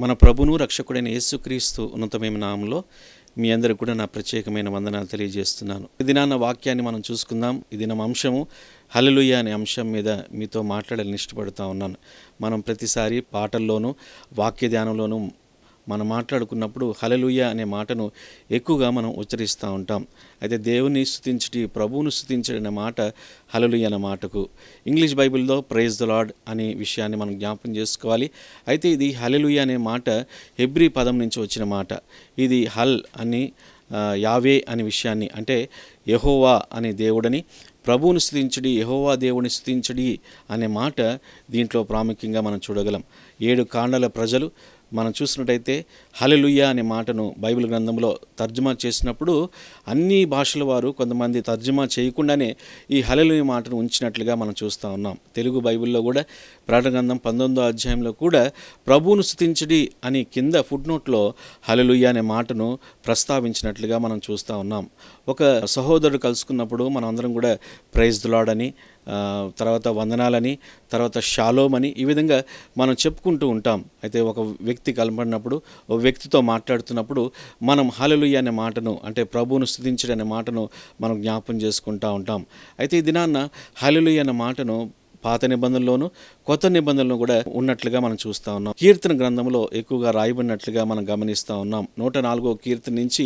మన ప్రభును రక్షకుడైన యేసుక్రీస్తు ఉన్నతమైన నామంలో మీ అందరికి కూడా నా ప్రత్యేకమైన వందనాలు తెలియజేస్తున్నాను. ఈ దినాన్న వాక్యాన్ని మనం చూసుకుందాం. ఈ దినం అంశము హలలుయ అనే అంశం మీద మీతో మాట్లాడాలని ఇష్టపడుతూ ఉన్నాను. మనం ప్రతిసారి పాటల్లోనూ వాక్య ధ్యానంలోనూ మనం మాట్లాడుకున్నప్పుడు హలలుయ అనే మాటను ఎక్కువగా మనం ఉచ్చరిస్తూ ఉంటాం. అయితే దేవుని స్థుతించటి ప్రభువును స్థుతించడం అనే మాట హలలుయ అనే మాటకు. ఇంగ్లీష్ బైబిల్లో ప్రైజ్ ద లార్డ్ అనే విషయాన్ని మనం జ్ఞాపం చేసుకోవాలి. అయితే ఇది హలలుయ అనే మాట హెబ్రీ పదం నుంచి వచ్చిన మాట. ఇది హల్ అని యావే అనే విషయాన్ని అంటే యహోవా అనే దేవుడని ప్రభువుని స్థుతించడి యహోవా దేవుని స్థుతించడి అనే మాట దీంట్లో ప్రాముఖ్యంగా మనం చూడగలం. ఏడు కాండల ప్రజలు మనం చూసినట్టయితే హలెలుయ్య అనే మాటను బైబిల్ గ్రంథంలో తర్జుమా చేసినప్పుడు అన్ని భాషల వారు కొంతమంది తర్జుమా చేయకుండానే ఈ హలెలుయ మాటను ఉంచినట్లుగా మనం చూస్తూ ఉన్నాం. తెలుగు బైబిల్లో కూడా ప్రకటన గ్రంథం పంతొమ్మిదో అధ్యాయంలో కూడా ప్రభువును స్థుతించడి అని కింద ఫుడ్ నోట్లో హలెలుయ్య అనే మాటను ప్రస్తావించినట్లుగా మనం చూస్తూ ఉన్నాం. ఒక సహోదరుడు కలుసుకున్నప్పుడు మనం అందరం కూడా ప్రైజ్ దులాడని తర్వాత వందనాలని తర్వాత షాలోమని ఈ విధంగా మనం చెప్పుకుంటూ ఉంటాం. అయితే ఒక వ్యక్తి కలపడినప్పుడు ఒక వ్యక్తితో మాట్లాడుతున్నప్పుడు మనం హలలుయ్య అనే మాటను అంటే ప్రభువును స్థుతించడం అనే మాటను మనం జ్ఞాపం చేసుకుంటూ ఉంటాం. అయితే ఈ దినాన్న హలలుయ్య అనే మాటను పాత నిబంధనలోను కొత్త నిబంధనలు కూడా ఉన్నట్లుగా మనం చూస్తూ ఉన్నాం. కీర్తన గ్రంథంలో ఎక్కువగా రాయబడినట్లుగా మనం గమనిస్తూ ఉన్నాం. నూట నాలుగో కీర్తన నుంచి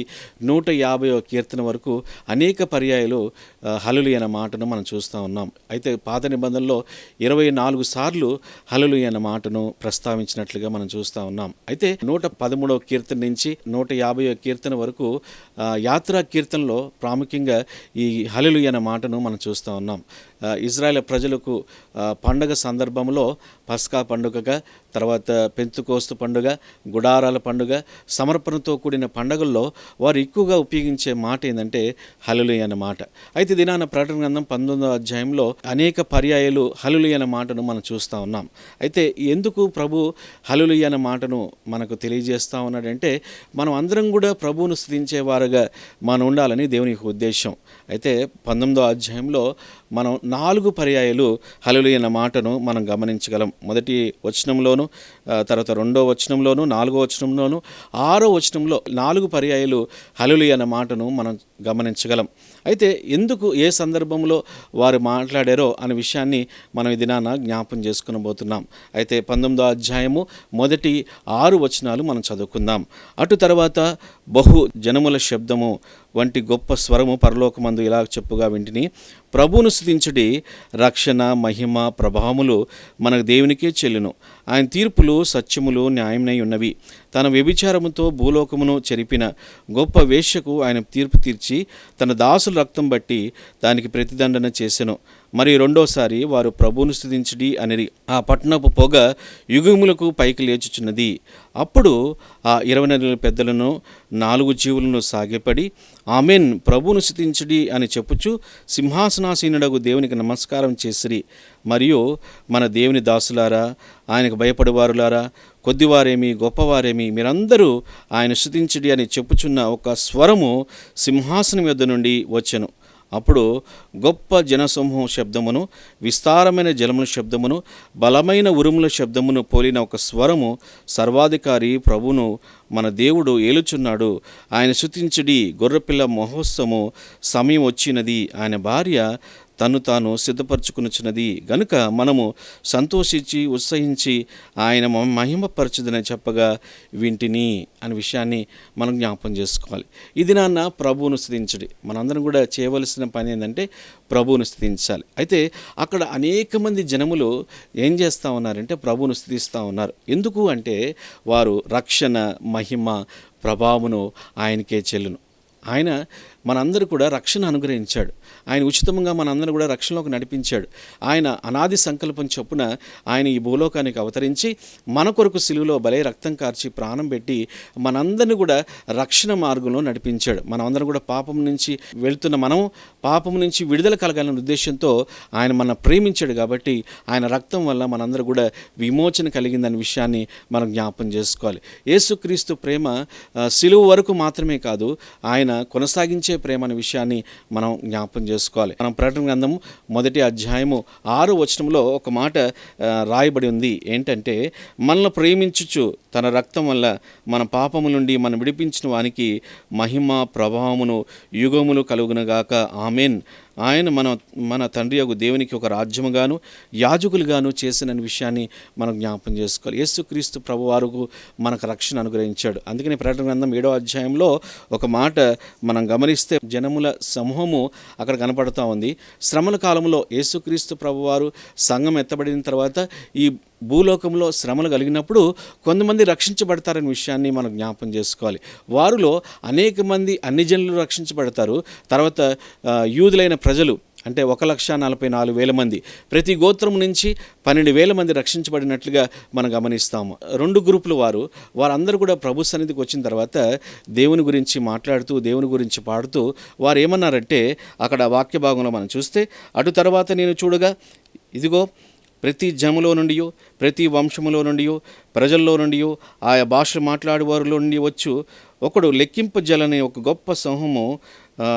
నూట యాభైవ కీర్తన వరకు అనేక పర్యాయాలు హలులు అన్న మాటను మనం చూస్తూ ఉన్నాం. అయితే పాత నిబంధనలో ఇరవై నాలుగు సార్లు హలులు అన్న మాటను ప్రస్తావించినట్లుగా మనం చూస్తూ ఉన్నాం. అయితే నూట పదమూడవ కీర్తన నుంచి నూట యాభైవ కీర్తన వరకు యాత్రా కీర్తనలో ప్రాముఖ్యంగా ఈ హలులు అన్న మాటను మనం చూస్తూ ఉన్నాం. ఇజ్రాయెల్ ప్రజలకు పండగ సందర్భంలో పస్కా పండుగగా తర్వాత పెంతుకోస్తు పండుగ గుడారాల పండుగ సమర్పణతో కూడిన పండుగల్లో వారు ఎక్కువగా ఉపయోగించే మాట ఏంటంటే హలులి అన్న మాట. అయితే దినాన ప్రకటన గ్రంథం పంతొమ్మిదో అధ్యాయంలో అనేక పర్యాయాలు హలులి అన్న మాటను మనం చూస్తూ ఉన్నాం. అయితే ఎందుకు ప్రభు హలులి అన్న మాటను మనకు తెలియజేస్తూ ఉన్నాడంటే మనం అందరం కూడా ప్రభువును స్థుతించేవారుగా మనం ఉండాలని దేవుని ఉద్దేశం. అయితే పంతొమ్మిదో అధ్యాయంలో మనం నాలుగు పర్యాయాలు హలులి అన్న మాటను మనం గమనించగలం. మొదటి వచనంలోనూ వచనంలోను తర్వాత రెండో వచనంలోను నాలుగో వచనంలోను ఆరో వచనంలో నాలుగు పర్యాయాలు హలులి అన్న మాటను మనం గమనించగలం. అయితే ఎందుకు ఏ సందర్భంలో వారు మాట్లాడారో అనే విషయాన్ని మనం ఈ దినాన జ్ఞాపం చేసుకుని పోతున్నాం అయితే పంతొమ్మిదో అధ్యాయము మొదటి ఆరు వచనాలు మనం చదువుకుందాం. అటు తర్వాత బహు జనముల శబ్దము వంటి గొప్ప స్వరము పరలోకమందు ఇలా చెప్పుగా వింటిని. ప్రభువును స్థుతించుడి రక్షణ మహిమ ప్రభావములు మనకు దేవునికే చెల్లును. ఆయన తీర్పులు సత్యములు న్యాయమై ఉన్నవి. తన వ్యభిచారముతో భూలోకమును చెరిపిన గొప్ప వేశ్యకు ఆయన తీర్పు తీర్చి తన దాసుల రక్తం బట్టి దానికి ప్రతిదండన చేసెను. మరి రెండోసారి వారు ప్రభువును స్థుతించడి అనేది ఆ పట్టణపు పొగ యుగములకు పైకి లేచుచున్నది. అప్పుడు ఆ ఇరవై నెలల పెద్దలను నాలుగు జీవులను సాగిపడి ఆమెన్ ప్రభువును స్థుతించడి అని చెప్పుచు సింహాసనాసీనుడకు దేవునికి నమస్కారం చేసిరి. మరియు మన దేవుని దాసులారా ఆయనకు భయపడేవారులారా కొద్దివారేమి గొప్పవారేమి మీరందరూ ఆయన స్థుతించడి అని చెప్పుచున్న ఒక స్వరము సింహాసనం యొద్ద నుండి వచ్చెను. అప్పుడు గొప్ప జనసమూహం శబ్దమును విస్తారమైన జలముల శబ్దమును బలమైన ఉరుముల శబ్దమును పోలిన ఒక స్వరము సర్వాధికారి ప్రభును మన దేవుడు ఏలుచున్నాడు. ఆయన శుతించుడి గొర్రెపిల్ల మహోత్సవము సమయం వచ్చినది. ఆయన భార్య తను తాను సిద్ధపరచుకునిచ్చినది గనుక మనము సంతోషించి ఉత్సహించి ఆయన మ- మహిమపరచుదని చెప్పగా వింటిని అనే విషయాన్ని మనం జ్ఞాపం చేసుకోవాలి. ఇది నాన్న ప్రభువును స్థుతించడి. మనందరం కూడా చేయవలసిన పని ఏంటంటే ప్రభువును స్థుతించాలి. అయితే అక్కడ అనేక మంది జనములు ఏం చేస్తూ ఉన్నారంటే ప్రభువును స్థుతిస్తూ ఉన్నారు. ఎందుకు అంటే వారు రక్షణ మహిమ ప్రభావమును ఆయనకే చెల్లును. ఆయన మనందరూ కూడా రక్షణ అనుగ్రహించాడు. ఆయన ఉచితంగా మనందరూ కూడా రక్షణలోకి నడిపించాడు. ఆయన అనాది సంకల్పం చొప్పున ఆయన ఈ భూలోకానికి అవతరించి మన కొరకు సిలువలో బలే రక్తం కార్చి ప్రాణం పెట్టి మనందరిని కూడా రక్షణ మార్గంలో నడిపించాడు. మనమందరం కూడా పాపం నుంచి వెళ్తున్న మనం పాపం నుంచి విడుదల కలగాలనే ఉద్దేశంతో ఆయన మన ప్రేమించాడు కాబట్టి ఆయన రక్తం వల్ల మనందరూ కూడా విమోచన కలిగిందనే విషయాన్ని మనం జ్ఞాపం చేసుకోవాలి. యేసుక్రీస్తు ప్రేమ ఆ, సిలువ వరకు మాత్రమే కాదు ఆయన కొనసాగించే ఇచ్చే ప్రేమ అనే విషయాన్ని మనం జ్ఞాపం చేసుకోవాలి. మనం ప్రకటన గ్రంథం మొదటి అధ్యాయము ఆరు వచనంలో ఒక మాట రాయబడి ఉంది. ఏంటంటే మనల్ని ప్రేమించుచు తన రక్తం వల్ల మన పాపము నుండి మనం విడిపించిన వానికి మహిమ ప్రభావమును యుగములు కలుగునగాక. ఆమెన్. ఆయన మన మన తండ్రి యొక్క దేవునికి ఒక రాజ్యముగాను యాజకులుగాను చేసిన విషయాన్ని మనం జ్ఞాపం చేసుకోవాలి. యేసుక్రీస్తు ప్రభు వారుకు మనకు రక్షణ అనుగ్రహించాడు. అందుకని ప్రకటన గ్రంథం ఏడో అధ్యాయంలో ఒక మాట మనం గమనిస్తే జనముల సమూహము అక్కడ కనపడుతూ ఉంది. శ్రమల కాలంలో యేసుక్రీస్తు ప్రభువారు సంఘం ఎత్తబడిన తర్వాత ఈ భూలోకంలో శ్రమలు కలిగినప్పుడు కొంతమంది రక్షించబడతారనే విషయాన్ని మనం జ్ఞాపం చేసుకోవాలి. వారిలో అనేక మంది అన్ని జనులు రక్షించబడతారు. తర్వాత యూదులైన ప్రజలు అంటే ఒక లక్ష నలభై నాలుగు వేల మంది ప్రతి గోత్రం నుంచి పన్నెండు వేల మంది రక్షించబడినట్లుగా మనం గమనిస్తాము. రెండు గ్రూపుల వారు వారందరూ కూడా ప్రభు సన్నిధికి వచ్చిన తర్వాత దేవుని గురించి మాట్లాడుతూ దేవుని గురించి పాడుతూ వారు ఏమన్నారంటే అక్కడ వాక్య భాగంలో మనం చూస్తే అటు తర్వాత నేను చూడగా ఇదిగో ప్రతి జములో నుండి ప్రతి వంశములో నుండి ప్రజల్లో నుండి ఆయా భాష మాట్లాడేవారిలో నుండి వచ్చు. ఒకడు లెక్కింపజలని ఒక గొప్ప సమూహము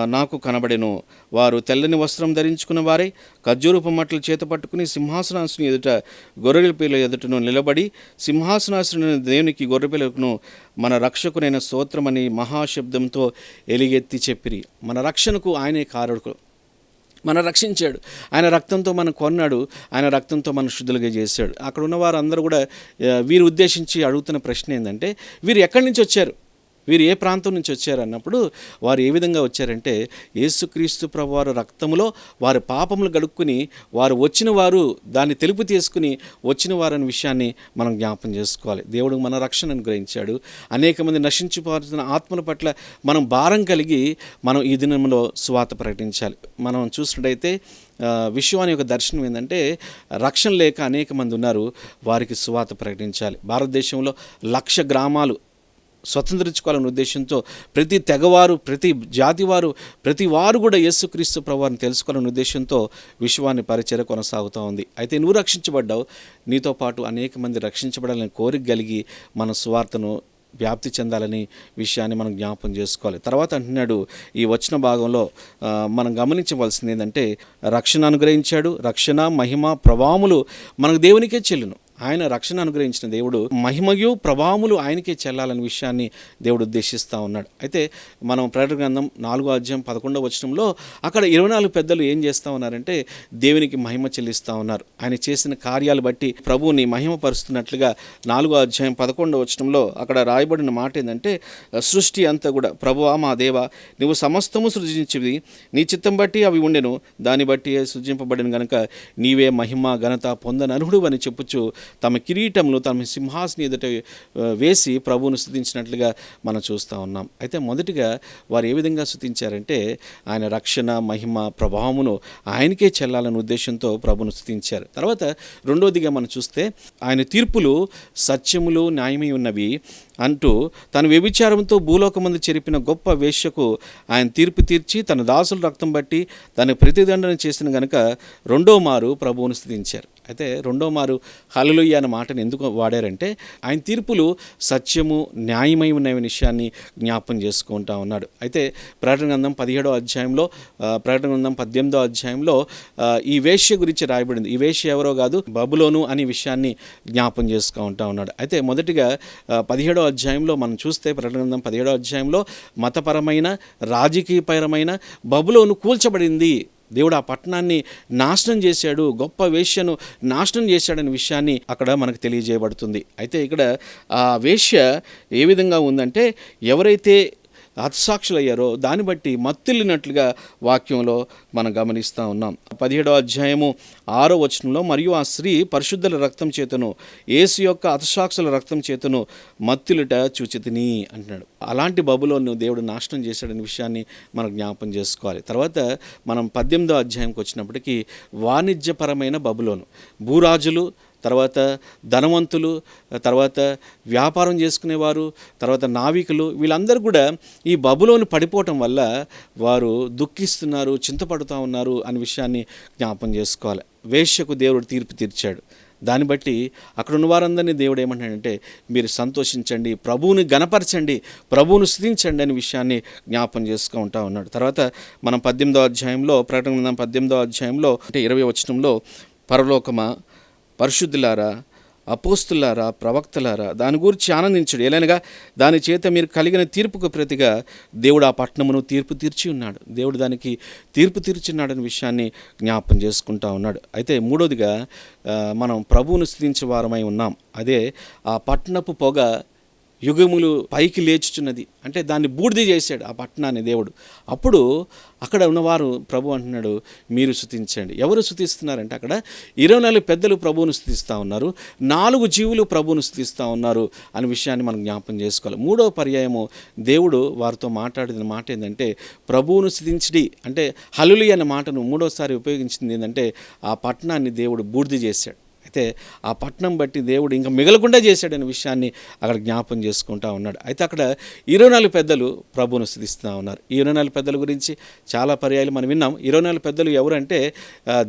నాకు కనబడెను. వారు తెల్లని వస్త్రం ధరించుకున్న వారే ఖర్జూరపు మట్టలు చేత పట్టుకుని సింహాసనాసుని ఎదుట గొర్రెల పిల్ల ఎదుటను నిలబడి సింహాసనాసుని దేవునికి గొర్రె పిల్లకును మన రక్షకునైన స్తోత్రమని మహాశబ్దంతో ఎలిగెత్తి చెప్పిరి. మన రక్షణకు ఆయనే కారకుడు. మన రక్షించాడు. ఆయన రక్తంతో మనం కొన్నాడు. ఆయన రక్తంతో మనం శుద్ధులుగా చేశాడు. అక్కడ ఉన్న వారందరూ కూడా వీరు ఉద్దేశించి అడుగుతున్న ప్రశ్న ఏంటంటే వీరు ఎక్కడి నుంచి వచ్చారు? వీరు ఏ ప్రాంతం నుంచి వచ్చారు అన్నప్పుడు వారు ఏ విధంగా వచ్చారంటే యేసుక్రీస్తు ప్రభువారు రక్తములో వారి పాపములు గడుక్కుని వారు వచ్చిన వారు దాన్ని తెలుపు తీసుకుని వచ్చిన వారు అనే విషయాన్ని మనం జ్ఞాపం చేసుకోవాలి. దేవుడు మన రక్షణ అనుగ్రహించాడు. అనేక మంది నశించిపోతున్న ఆత్మల పట్ల మనం భారం కలిగి మనం ఈ దినంలో స్వాత ప్రకటించాలి. మనం చూసినట్టయితే విశ్వాని యొక్క దర్శనం ఏంటంటే రక్షణ లేక అనేక మంది ఉన్నారు వారికి సువాత ప్రకటించాలి. భారతదేశంలో లక్ష గ్రామాలు స్వతంత్రించుకోవాలనే ఉద్దేశంతో ప్రతి తెగవారు ప్రతి జాతివారు ప్రతి వారు కూడా యేసుక్రీస్తు ప్రభువారిని తెలుసుకోవాలనే ఉద్దేశంతో విశ్వాన్ని పరిచయ కొనసాగుతూ ఉంది. అయితే నువ్వు రక్షించబడ్డావు. నీతో పాటు అనేక మంది రక్షించబడాలని కోరిక కలిగి మన సువార్తను వ్యాప్తి చెందాలని విషయాన్ని మనం జ్ఞాపం చేసుకోవాలి. తర్వాత అంటున్నాడు ఈ వచ్చిన భాగంలో మనం గమనించవలసింది ఏంటంటే రక్షణ అనుగ్రహించాడు. రక్షణ మహిమ ప్రభావములు మనకు దేవునికే చెల్లును. ఆయన రక్షణ అనుగ్రహించిన దేవుడు మహిమయు ప్రభావములు ఆయనకే చెల్లాలనే విషయాన్ని దేవుడు ఉద్దేశిస్తూ ఉన్నాడు. అయితే మనం ప్రకటన గ్రంథం నాలుగో అధ్యాయం పదకొండవ వచనంలో అక్కడ ఇరవై నాలుగు పెద్దలు ఏం చేస్తూ ఉన్నారంటే దేవునికి మహిమ చెల్లిస్తూ ఉన్నారు. ఆయన చేసిన కార్యాలు బట్టి ప్రభువుని మహిమపరుస్తున్నట్లుగా నాలుగో అధ్యాయం పదకొండవ వచనంలో అక్కడ రాయబడిన మాట ఏంటంటే సృష్టి అంతా కూడా ప్రభువా మా దేవ నువ్వు సమస్తము సృజించివి నీ చిత్తం బట్టి అవి ఉండెను దాన్ని బట్టి సృజింపబడిన గనుక నీవే మహిమ ఘనత పొందనర్హుడు అని చెప్పుచు తమ కిరీటంలో తమ సింహాసని ఎదుట వేసి ప్రభువును స్థుతించినట్లుగా మనం చూస్తూ ఉన్నాం. అయితే మొదటిగా వారు ఏ విధంగా స్థుతించారంటే ఆయన రక్షణ మహిమ ప్రభావమును ఆయనకే చెల్లాలనే ఉద్దేశంతో ప్రభును స్థుతించారు. తర్వాత రెండోదిగా మనం చూస్తే ఆయన తీర్పులు సత్యములు న్యాయమై ఉన్నవి అంటూ తన వ్యభిచారంతో భూలోకమందు చెరిపిన గొప్ప వేశ్యకు ఆయన తీర్పు తీర్చి తన దాసుల రక్తం బట్టి తన ప్రతిదండన చేసిన గనుక రెండో మారు ప్రభువును స్థుతించారు. అయితే రెండో మారు హలలుయ్య అన్న మాటను ఎందుకు వాడారంటే ఆయన తీర్పులు సత్యము న్యాయమై ఉన్న విషయాన్ని జ్ఞాపం చేసుకుంటా ఉన్నాడు. అయితే ప్రకటన గ్రంథం పదిహేడో అధ్యాయంలో ప్రకటన గ్రంథం పద్దెనిమిదో అధ్యాయంలో ఈ వేష్య గురించి రాయబడింది. ఈ వేష్య ఎవరో కాదు బబులోను అనే విషయాన్ని జ్ఞాపం చేసుకుంటా ఉన్నాడు. అయితే మొదటిగా పదిహేడో అధ్యాయంలో మనం చూస్తే ప్రకటన గ్రంథం పదిహేడో అధ్యాయంలో మతపరమైన రాజకీయపరమైన బబులోను కూల్చబడింది. దేవుడు ఆ పట్టణాన్ని నాశనం చేశాడు గొప్ప వేశ్యను నాశనం చేశాడనే విషయాన్ని అక్కడ మనకు తెలియజేయబడుతుంది. అయితే ఇక్కడ ఆ వేశ్య ఏ విధంగా ఉందంటే ఎవరైతే హతసాక్షులయ్యారో దాన్ని బట్టి మత్తిల్లినట్లుగా వాక్యంలో మనం గమనిస్తూ ఉన్నాం. పదిహేడో అధ్యాయము ఆరో వచనంలో మరియు ఆ స్త్రీ పరిశుద్ధుల రక్తం చేతను ఏసు యొక్క హతసాక్షుల రక్తం చేతను మత్తులుట చూచితిని అంటున్నాడు. అలాంటి బబులోను దేవుడు నాశనం చేశాడనే విషయాన్ని మనం జ్ఞాపం చేసుకోవాలి. తర్వాత మనం పద్దెనిమిదో అధ్యాయంకి వచ్చినప్పటికీ వాణిజ్యపరమైన బబులోను. భూరాజులు తర్వాత ధనవంతులు తర్వాత వ్యాపారం చేసుకునేవారు తర్వాత నావికులు వీళ్ళందరూ కూడా ఈ బబులోని పడిపోవటం వల్ల వారు దుఃఖిస్తున్నారు చింతపడుతూ ఉన్నారు అనే విషయాన్ని జ్ఞాపం చేసుకోవాలి. వేశ్యకు దేవుడు తీర్పు తీర్చాడు. దాన్ని బట్టి అక్కడ ఉన్న వారందరినీ దేవుడు ఏమంటాడంటే మీరు సంతోషించండి ప్రభువుని గణపరచండి ప్రభువును స్థుతించండి అనే విషయాన్ని జ్ఞాపం చేసుకుంటా ఉన్నాడు. తర్వాత మనం పద్దెనిమిదో అధ్యాయంలో ప్రకటన పద్దెనిమిదో అధ్యాయంలో అంటే ఇరవై వచనంలో పరలోకమా పరిశుద్ధులారా అపోస్తులారా ప్రవక్తలారా దాని గురించి ఆనందించడు. ఎలానగా దాని చేత మీరు కలిగిన తీర్పుకు ప్రతిగా దేవుడు ఆ పట్టణమును తీర్పు తీర్చి ఉన్నాడు. దేవుడు దానికి తీర్పు తీర్చున్నాడనే విషయాన్ని జ్ఞాపం చేసుకుంటా ఉన్నాడు. అయితే మూడోదిగా మనం ప్రభువును స్థితించే వారమై ఉన్నాం. అదే ఆ పట్టణపు పొగ యుగములు పైకి లేచుచున్నది. అంటే దాన్ని బూడిది చేశాడు ఆ పట్టణాన్ని దేవుడు. అప్పుడు అక్కడ ఉన్నవారు ప్రభు అంటున్నాడు మీరు శుతించండి ఎవరు శుతిస్తున్నారంటే అక్కడ ఇరవై నాలుగు పెద్దలు ప్రభువును స్థుతిస్తూ ఉన్నారు నాలుగు జీవులు ప్రభువును స్థుతిస్తూ ఉన్నారు అనే విషయాన్ని మనం జ్ఞాపం చేసుకోవాలి. మూడో పర్యాయము దేవుడు వారితో మాట్లాడిన మాట ఏంటంటే ప్రభువును స్థుతించడి అంటే హలులి అనే మాటను మూడోసారి ఉపయోగించింది ఏంటంటే ఆ పట్టణాన్ని దేవుడు బూడిది చేశాడు. అయితే ఆ పట్టణం బట్టి దేవుడు ఇంకా మిగలకుండా చేశాడనే విషయాన్ని అక్కడ జ్ఞాపం చేసుకుంటా ఉన్నాడు. అయితే అక్కడ ఇరవై నాలుగు పెద్దలు ప్రభువును స్థుతిస్తూ ఉన్నారు. ఈ ఇరవై నాలుగు పెద్దల గురించి చాలా పర్యాయాలు మనం విన్నాం. ఇరవై నాలుగు పెద్దలు ఎవరంటే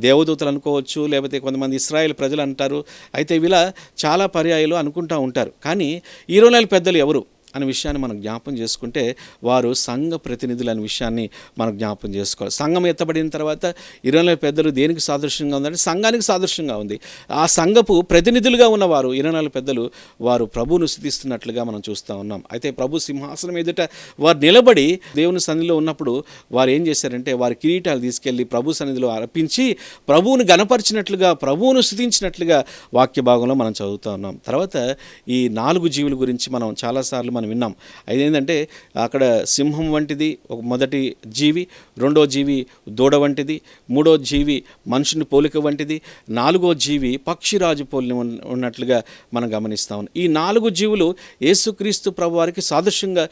దేవదూతలు అనుకోవచ్చు లేకపోతే కొంతమంది ఇస్రాయేల్ ప్రజలు అంటారు. అయితే ఇలా చాలా పర్యాయాలు అనుకుంటూ ఉంటారు. కానీ ఇరవై నాలుగు పెద్దలు ఎవరు? అనే విషయాన్ని మనం జ్ఞాపం చేసుకుంటే వారు సంఘ ప్రతినిధులు అనే విషయాన్ని మనం జ్ఞాపం చేసుకోవాలి. సంఘం ఎత్తబడిన తర్వాత ఇరవై పెద్దలు దేనికి సాదృశ్యంగా ఉందంటే సంఘానికి సాదృశ్యంగా ఉంది. ఆ సంఘపు ప్రతినిధులుగా ఉన్నవారు ఇరవై పెద్దలు వారు ప్రభువును స్థుతిస్తున్నట్లుగా మనం చూస్తూ ఉన్నాం. అయితే ప్రభు సింహాసనం ఎదుట వారు నిలబడి దేవుని సన్నిధిలో ఉన్నప్పుడు వారు ఏం చేశారంటే వారి కిరీటాలు తీసుకెళ్ళి ప్రభు సన్నిధిలో అర్పించి ప్రభువును గణపరిచినట్లుగా ప్రభువును స్థుతించినట్లుగా వాక్య భాగంలో మనం చదువుతూ ఉన్నాం. తర్వాత ఈ నాలుగు జీవుల గురించి మనం చాలాసార్లు మనం విన్నాం. అది ఏంటంటే అక్కడ సింహం వంటిది ఒక మొదటి జీవి రెండో జీవి దూడ వంటిది మూడో జీవి మనుషుని పోలిక వంటిది నాలుగో జీవి పక్షిరాజు పోలి ఉన్నట్లుగా మనం గమనిస్తా ఉన్నాం. ఈ నాలుగు జీవులు యేసుక్రీస్తు ప్రభు వారికి సాదృశ్యంగా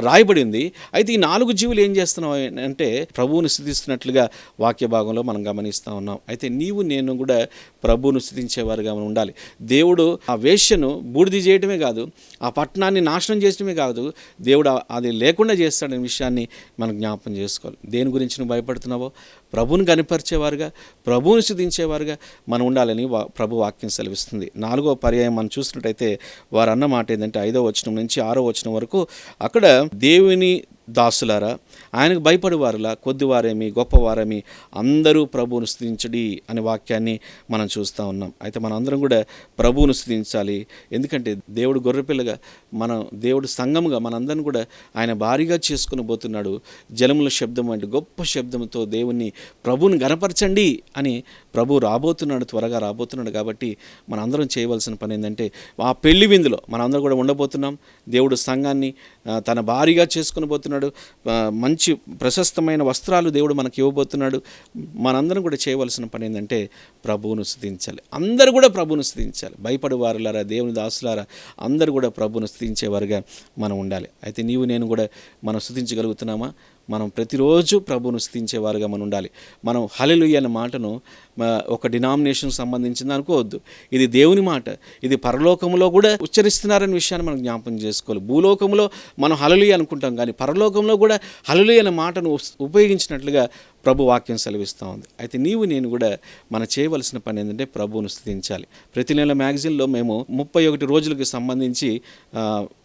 రాయబడింది. అయితే ఈ నాలుగు జీవులు ఏం చేస్తున్నాం అంటే ప్రభువుని స్థుతిస్తున్నట్లుగా వాక్య భాగంలో మనం గమనిస్తూ ఉన్నాం. అయితే నీవు నేను కూడా ప్రభువును స్థుతించేవారుగా మనం ఉండాలి. దేవుడు ఆ వేష్యను బూడిది చేయడమే కాదు ఆ పట్టణాన్ని నాశనం చేయడమే కాదు దేవుడు అది లేకుండా చేస్తాడనే విషయాన్ని మనం జ్ఞాపం చేసుకోవాలి. దేని గురించి నువ్వు భయపడుతున్నావో ప్రభువుని కనిపరిచేవారుగా ప్రభువుని సిద్ధించేవారుగా మనం ఉండాలని వా ప్రభు వాక్యం సెలవిస్తుంది. నాలుగో పర్యాయం మనం చూసినట్టయితే వారు అన్న మాట ఏంటంటే ఐదో వచనం నుంచి ఆరో వచనం వరకు అక్కడ దేవుని దాసులారా ఆయనకు భయపడేవారులా కొద్దివారేమి గొప్పవారేమి అందరూ ప్రభువును స్థుతించడి అనే వాక్యాన్ని మనం చూస్తూ ఉన్నాం. అయితే మనం అందరం కూడా ప్రభువును స్థుతించాలి. ఎందుకంటే దేవుడు గొర్రెపిల్లగా మనం దేవుడు సంఘముగా మనందరం కూడా ఆయన భారీగా చేసుకుని పోతున్నాడు. జలముల శబ్దం వంటి గొప్ప శబ్దంతో దేవుణ్ణి ప్రభువుని గనపరచండి అని ప్రభు రాబోతున్నాడు త్వరగా రాబోతున్నాడు కాబట్టి మనందరం చేయవలసిన పని ఏంటంటే ఆ పెళ్ళి విందులో మనందరం కూడా ఉండబోతున్నాం. దేవుడు సంఘాన్ని తన భారీగా చేసుకుని పోతున్నాడు. మంచి ప్రశస్తమైన వస్త్రాలు దేవుడు మనకి ఇవ్వబోతున్నాడు. మనందరం కూడా చేయవలసిన పని ఏంటంటే ప్రభువును స్థుతించాలి. అందరూ కూడా ప్రభువును స్థుతించాలి. భయపడు వారులారా దేవుని దాసులారా అందరూ కూడా ప్రభువును స్థుతించేవారుగా మనం ఉండాలి. అయితే నీవు నేను కూడా మనం స్థుతించగలుగుతున్నామా? మనం ప్రతిరోజు ప్రభువును స్థుతించేవారుగా మనం ఉండాలి. మనం హలెలుయ్య అన్న మాటను ఒక డినామినేషన్ సంబంధించింది అనుకోవద్దు. ఇది దేవుని మాట. ఇది పరలోకంలో కూడా ఉచ్చరిస్తున్నారనే విషయాన్ని మనం జ్ఞాపకం చేసుకోవాలి. భూలోకంలో మనం హలలి అనుకుంటాం కానీ పరలోకంలో కూడా హలలి అనే మాటను ఉపయోగించినట్లుగా ప్రభు వాక్యం సెలవిస్తూ ఉంది. అయితే నీవు నేను కూడా మన చేయవలసిన పని ఏంటంటే ప్రభువును స్థుతించాలి. ప్రతి నెల మ్యాగజైన్లో మేము ముప్పై ఒకటి రోజులకు సంబంధించి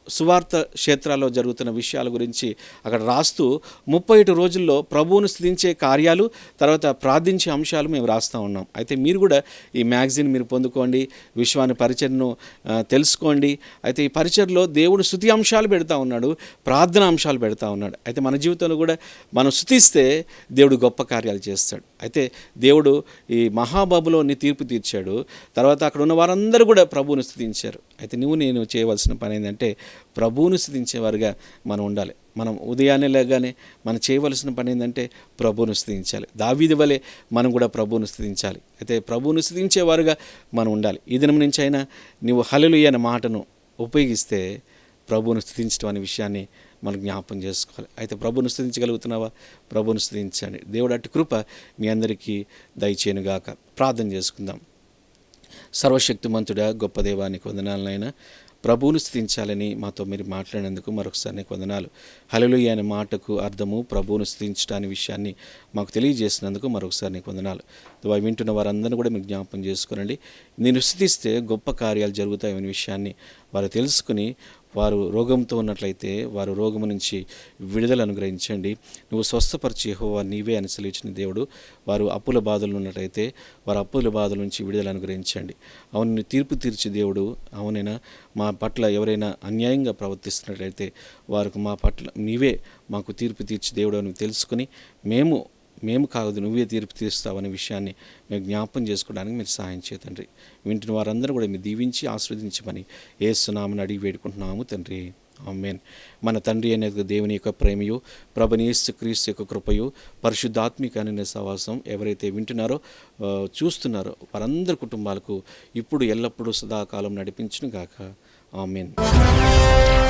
సువార్త క్షేత్రాల్లో జరుగుతున్న విషయాల గురించి అక్కడ రాస్తూ ముప్పై ఒకటి రోజుల్లో ప్రభువును స్థుతించే కార్యాలు తర్వాత ప్రార్థించే అంశాలు మేము రాస్తూ ఉన్నాం. అయితే మీరు కూడా ఈ మ్యాగజైన్ మీరు పొందుకోండి విశ్వాన్ని పరిచయను తెలుసుకోండి. అయితే ఈ పరిచయలో దేవుడు స్థుతి అంశాలు పెడతా ఉన్నాడు ప్రార్థన అంశాలు పెడతా ఉన్నాడు. అయితే మన జీవితంలో కూడా మనం స్థుతిస్తే దేవుడు గొప్ప కార్యాలు చేస్తాడు. అయితే దేవుడు ఈ మహాబాబులోని తీర్పు తీర్చాడు. తర్వాత అక్కడ ఉన్న వారందరూ కూడా ప్రభువును స్థుతించారు. అయితే నువ్వు నేను చేయవలసిన పని ఏంటంటే ప్రభువును స్థుతించేవారుగా మనం ఉండాలి. మనం ఉదయాన్నే లేగానే మనం చేయవలసిన పని ఏంటంటే ప్రభువును స్థుతించాలి. దావీది వలె మనం కూడా ప్రభువును స్థుతించాలి. అయితే ప్రభువును స్థుతించేవారుగా మనం ఉండాలి. ఈ దినం నుంచి అయినా నువ్వు హలలు అనే మాటను ఉపయోగిస్తే ప్రభువును స్థుతించడం అనే విషయాన్ని మనం జ్ఞాపం చేసుకోవాలి. అయితే ప్రభును స్థుతించగలుగుతున్నావా? ప్రభును స్థుతించండి. దేవుడు అట్టి కృప మీ అందరికీ దయచేనుగాక ప్రార్థన చేసుకుందాం. సర్వశక్తిమంతుడా గొప్ప దేవానికి వందనాలనైనా ప్రభువును స్థితించాలని మాతో మీరు మాట్లాడినందుకు మరొకసారి నీకు వందనాలు. హలలుయ అనే మాటకు అర్థము ప్రభువును స్థితించడాని విషయాన్ని మాకు తెలియజేసినందుకు మరొకసారి నీకు వందనాలు. వింటున్న వారందరినీ కూడా మీరు జ్ఞాపం చేసుకోనండి. నేను స్థితిస్తే గొప్ప కార్యాలు జరుగుతాయనే విషయాన్ని వారు తెలుసుకుని వారు రోగంతో ఉన్నట్లయితే వారు రోగము నుంచి విడుదల అనుగ్రహించండి. నువ్వు స్వస్థపరిచి యెహోవా నీవే అని దేవుడు. వారు అప్పుల బాధలు ఉన్నట్లయితే వారు అప్పుల బాధల నుంచి విడుదల అనుగ్రహించండి. అవును తీర్పు తీర్చి దేవుడు అవునైనా? మా పట్ల ఎవరైనా అన్యాయంగా ప్రవర్తిస్తున్నట్లయితే వారికి మా పట్ల నీవే మాకు తీర్పు తీర్చి దేవుడు అని తెలుసుకుని మేము మేము కాదు నువ్వే తీర్పు తీరుస్తావనే విషయాన్ని మేము జ్ఞాపం చేసుకోవడానికి మీరు సహాయం చేతండ్రి వింటున్న వారందరూ కూడా మీరు దీవించి ఆస్వాదించమని ఏసునామని అడిగి వేడుకుంటున్నాము తండ్రి. ఆమెన్. మన తండ్రి అనే దేవుని యొక్క ప్రేమయు ప్రభనేసు క్రీస్తు యొక్క కృపయు పరిశుద్ధాత్మిక అనే సవాసం ఎవరైతే వింటున్నారో చూస్తున్నారో వారందరి కుటుంబాలకు ఇప్పుడు ఎల్లప్పుడూ సదాకాలం నడిపించును గాక ఆమెన్.